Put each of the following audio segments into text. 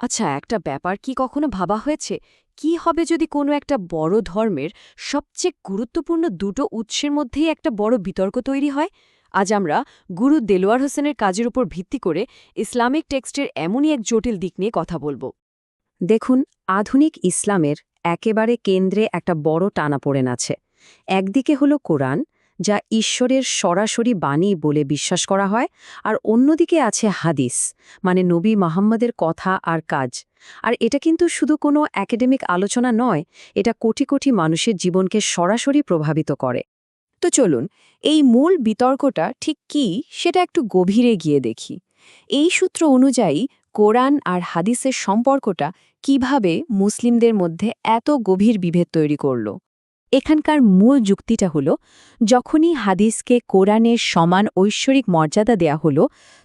আচ্ছা একটা ব্যাপার কি কখনো ভাবা হয়েছে? কি হবে যদি কোনো একটা বড় ধর্মের সবচেয়ে গুরুত্বপূর্ণ দুটো উৎসের মধ্যেই একটা বড় বিতর্ক তৈরি হয়? আজ আমরা গুরু দেলোয়ার হোসেনের কাজের উপর ভিত্তি করে ইসলামিক টেক্সটের এমনই এক জটিল দিক নিয়ে কথা বলব। দেখুন, আধুনিক ইসলামের একেবারে কেন্দ্রে একটা বড় টানাপোড়েন আছে। একদিকে হলো কোরআন যা ঈশ্বরের সরাসরি বাণী বলে বিশ্বাস করা হয়। আর অন্যদিকে আছে হাদিস মানে নবী মোহাম্মদের কথা আর কাজ। আর এটা কিন্তু শুধু কোনো একাডেমিক আলোচনা নয়, এটা কোটি কোটি মানুষের জীবনকে সরাসরি প্রভাবিত করে। তো চলুন, এই মূল বিতর্কটা ঠিক কি সেটা একটু গভীরে গিয়ে দেখি। এই সূত্র অনুযায়ী কোরআন আর হাদিসের সম্পর্কটা কীভাবে মুসলিমদের মধ্যে এত গভীর বিভেদ তৈরি করল? এখানকার মূল যুক্তিটা হল, যখনই হাদিসকে কোরআনের সমান ঐশ্বরিক মর্যাদা দেয়া হলো,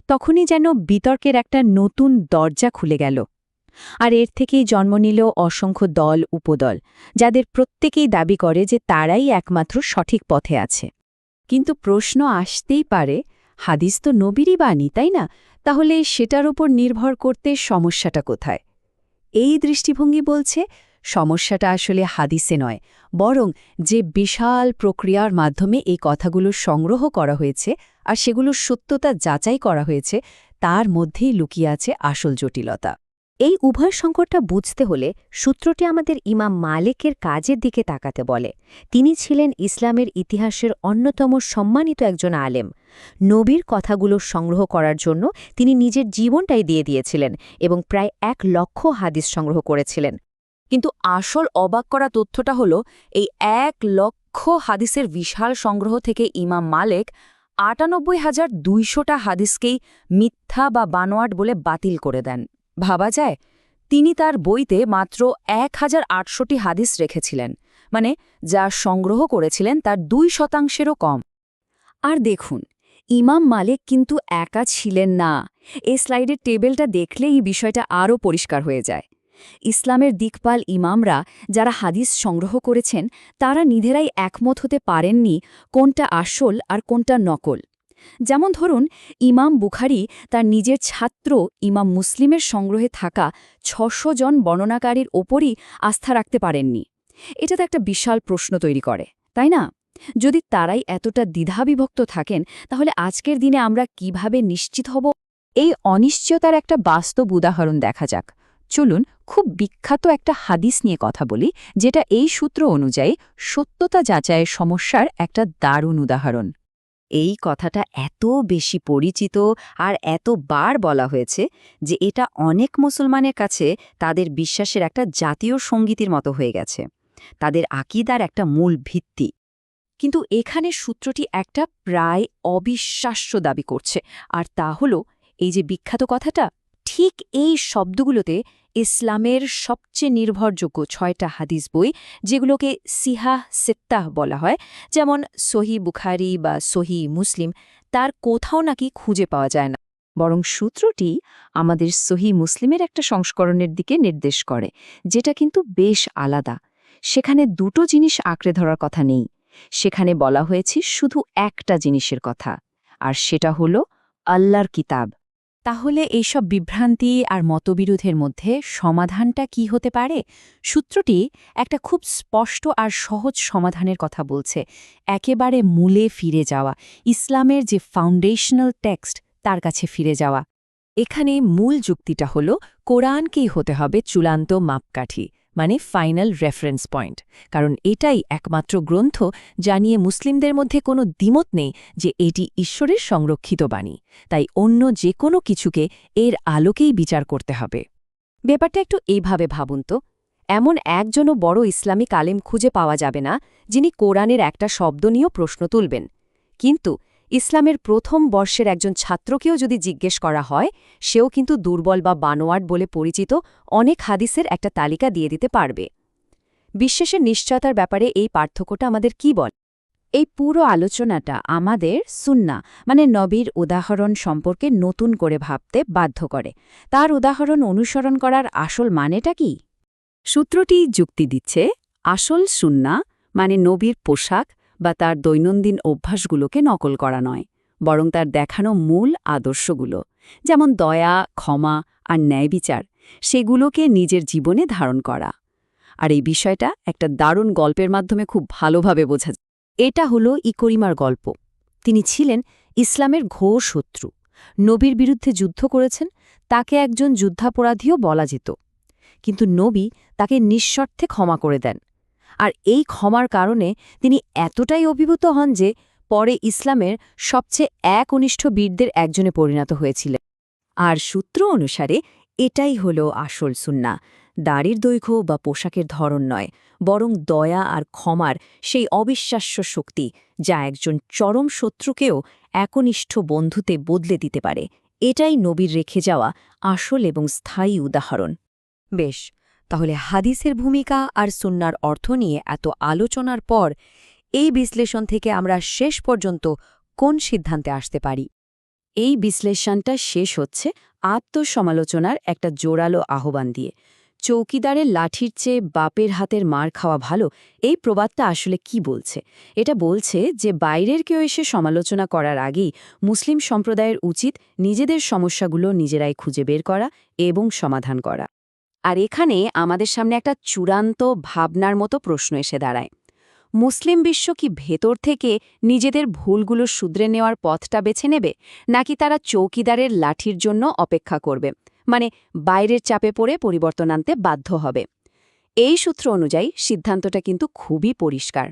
তখনই যেন বিতর্কের একটা নতুন দরজা খুলে গেল। আর এর থেকেই জন্ম নিল অসংখ্য দল, উপদল, যাদের প্রত্যেকেই দাবি করে যে তারাই একমাত্র সঠিক পথে আছে। কিন্তু প্রশ্ন আসতেই পারে, হাদিস তো নবীরই বাণী, তাই না? তাহলে সেটার উপর নির্ভর করতে সমস্যাটা কোথায়? এই দৃষ্টিভঙ্গি বলছে সমস্যাটা আসলে হাদিসে নয়, বরং যে বিশাল প্রক্রিয়ার মাধ্যমে এই কথাগুলো সংগ্রহ করা হয়েছে আর সেগুলোর সত্যতা যাচাই করা হয়েছে, তার মধ্যেই লুকিয়ে আছে আসল জটিলতা। এই উভয় সংকটটা বুঝতে হলে সূত্রটি আমাদের ইমাম মালিকের কাজের দিকে তাকাতে বলে। তিনি ছিলেন ইসলামের ইতিহাসের অন্যতম সম্মানিত একজন আলেম। নবীর কথাগুলো সংগ্রহ করার জন্য তিনি নিজের জীবনটাই দিয়ে দিয়েছিলেন এবং প্রায় এক লক্ষ হাদিস সংগ্রহ করেছিলেন। কিন্তু আসল অবাক করা তথ্যটা হলো, এই এক লক্ষ হাদিসের বিশাল সংগ্রহ থেকে ইমাম মালেক আটানব্বই হাজার দুইশোটা হাদিসকেই মিথ্যা বা বানোয়াট বলে বাতিল করে দেন। ভাবা যায়, তিনি তার বইতে মাত্র এক হাজার আটশোটি হাদিস রেখেছিলেন মানে যা সংগ্রহ করেছিলেন তার দুই শতাংশেরও কম। আর দেখুন, ইমাম মালিক কিন্তু একা ছিলেন না। এ স্লাইডের টেবিলটা দেখলেই এই বিষয়টা আরও পরিষ্কার হয়ে যায়। ইসলামের দিকপাল ইমামরা যারা হাদিস সংগ্রহ করেছেন, তারা নিজেরাই একমত হতে পারেননি কোনটা আসল আর কোনটা নকল। যেমন ধরুন, ইমাম বুখারি তার নিজের ছাত্র ইমাম মুসলিমের সংগ্রহে থাকা ছশো জন বর্ণনাকারীর ওপরই আস্থা রাখতে পারেননি। এটা তো একটা বিশাল প্রশ্ন তৈরি করে, তাই না? যদি তারাই এতটা দ্বিধাবিভক্ত থাকেন, তাহলে আজকের দিনে আমরা কীভাবে নিশ্চিত হব? এই অনিশ্চয়তার একটা বাস্তব উদাহরণ দেখা যাক। চলুন খুব বিখ্যাত একটা হাদিস নিয়ে কথা বলি, যেটা এই সূত্র অনুযায়ী সত্যতা যাচাইয়ের সমস্যার একটা দারুণ উদাহরণ। এই কথাটা এত বেশি পরিচিত আর এত বার বলা হয়েছে যে এটা অনেক মুসলমানের কাছে তাদের বিশ্বাসের একটা জাতীয় সঙ্গীতের মতো হয়ে গেছে। তাদের আকিদার একটা মূল ভিত্তি। কিন্তু এখানে সূত্রটি একটা প্রায় অবিশ্বাস্য দাবি করছে। আর তা হল, এই যে বিখ্যাত কথাটা ঠিক এই শব্দগুলোতে ইসলামের সবচেয়ে নির্ভরযোগ্য ছয়টা হাদিস বই, যেগুলোকে সিহা সিত্তাহ বলা হয়, যেমন সহি বুখারি বা সহি মুসলিম, তার কোথাও নাকি খুঁজে পাওয়া যায় না। বরং সূত্রটি আমাদের সহি মুসলিমের একটা সংস্করণের দিকে নির্দেশ করে, যেটা কিন্তু বেশ আলাদা। সেখানে দুটো জিনিস আঁকড়ে ধরার কথা নেই। সেখানে বলা হয়েছে শুধু একটা জিনিসের কথা, আর সেটা হল আল্লাহর কিতাব। তাহলে এইসব বিভ্রান্তি আর মতবিরোধের মধ্যে সমাধানটা কি হতে পারে? সূত্রটি একটা খুব স্পষ্ট আর সহজ সমাধানের কথা বলছে। একেবারে মূলে ফিরে যাওয়া। ইসলামের যে ফাউন্ডেশনাল টেক্সট তার কাছে ফিরে যাওয়া। এখানে মূল যুক্তিটা হল, কোরআনকেই হতে হবে চূড়ান্ত মাপকাঠি। মানে ফাইনাল রেফারেন্স পয়েন্ট কারণ এটাই একমাত্র গ্রন্থ যা নিয়ে মুসলিমদের মধ্যে কোনো দ্বিমত নেই যে এটি ঈশ্বরের সংরক্ষিত বাণী। তাই অন্য যে কোনো কিছুকে এর আলোকেই বিচার করতে হবে। ব্যাপারটা একটু এইভাবে ভাবুন তো। এমন একজনও বড় ইসলামিক আলেম খুঁজে পাওয়া যাবে না যিনি কোরআনের একটা শব্দ নিয়েও প্রশ্ন তুলবেন। কিন্তু ইসলামের প্রথম বর্ষের একজন ছাত্রকেও যদি জিজ্ঞেস করা হয়, সেও কিন্তু দুর্বল বা বানোয়াট বলে পরিচিত অনেক হাদিসের একটা তালিকা দিয়ে দিতে পারবে। বিশ্বাসের নিশ্চয়তার ব্যাপারে এই পার্থক্যটা আমাদের কি বল? এই পুরো আলোচনাটা আমাদের সুন্না মানে নবীর উদাহরণ সম্পর্কে নতুন করে ভাবতে বাধ্য করে। তার উদাহরণ অনুসরণ করার আসল মানেটা কি? সূত্রটি যুক্তি দিচ্ছে, আসল সুন্না মানে নবীর পোশাক বা তার দৈনন্দিন অভ্যাসগুলোকে নকল করা নয়, বরং তার দেখানো মূল আদর্শগুলো, যেমন দয়া, ক্ষমা আর ন্যায় বিচার সেগুলোকে নিজের জীবনে ধারণ করা। আর এই বিষয়টা একটা দারুণ গল্পের মাধ্যমে খুব ভালোভাবে বোঝা যায়। এটা হলো ইকরিমার গল্প। তিনি ছিলেন ইসলামের ঘোর শত্রু। নবীর বিরুদ্ধে যুদ্ধ করেছেন, তাকে একজন যুদ্ধাপরাধীও বলা যেত। কিন্তু নবী তাকে নিঃশর্তে ক্ষমা করে দেন। আর এই ক্ষমার কারণে তিনি এতটাই অভিভূত হন যে পরে ইসলামের সবচেয়ে এক অনিষ্ঠ বীরদের একজনে পরিণত হয়েছিলেন। আর সূত্র অনুসারে এটাই হল আসল সুন্না দাড়ির দৈর্ঘ্য বা পোশাকের ধরন নয়, বরং দয়া আর ক্ষমার সেই অবিশ্বাস্য শক্তি যা একজন চরম শত্রুকেও একনিষ্ঠ বন্ধুতে বদলে দিতে পারে। এটাই নবীর রেখে যাওয়া আসল এবং স্থায়ী উদাহরণ। বেশ তাহলে হাদিসের ভূমিকা আর সুন্নার অর্থ নিয়ে এত আলোচনার পর এই বিশ্লেষণ থেকে আমরা শেষ পর্যন্ত কোন সিদ্ধান্তে আসতে পারি? এই বিশ্লেষণটা শেষ হচ্ছে আত্মসমালোচনার একটা জোরালো আহ্বান দিয়ে। চৌকিদারের লাঠির চেয়ে বাপের হাতের মার খাওয়া ভালো, এই প্রবাদটা আসলে কি বলছে? এটা বলছে যে বাইরের কেউ এসে সমালোচনা করার আগেই মুসলিম সম্প্রদায়ের উচিত নিজেদের সমস্যাগুলো নিজেরাই খুঁজে বের করা এবং সমাধান করা। আর এখানে আমাদের সামনে একটা চূড়ান্ত ভাবনার মতো প্রশ্ন এসে দাঁড়ায়। মুসলিম বিশ্ব কি ভেতর থেকে নিজেদের ভুলগুলো শুধরে নেওয়ার পথটা বেছে নেবে, নাকি তারা চৌকিদারের লাঠির জন্য অপেক্ষা করবে? মানে বাইরের চাপে পড়ে পরিবর্তন আনতে বাধ্য হবে। এই সূত্র অনুযায়ী সিদ্ধান্তটা কিন্তু খুবই পরিষ্কার।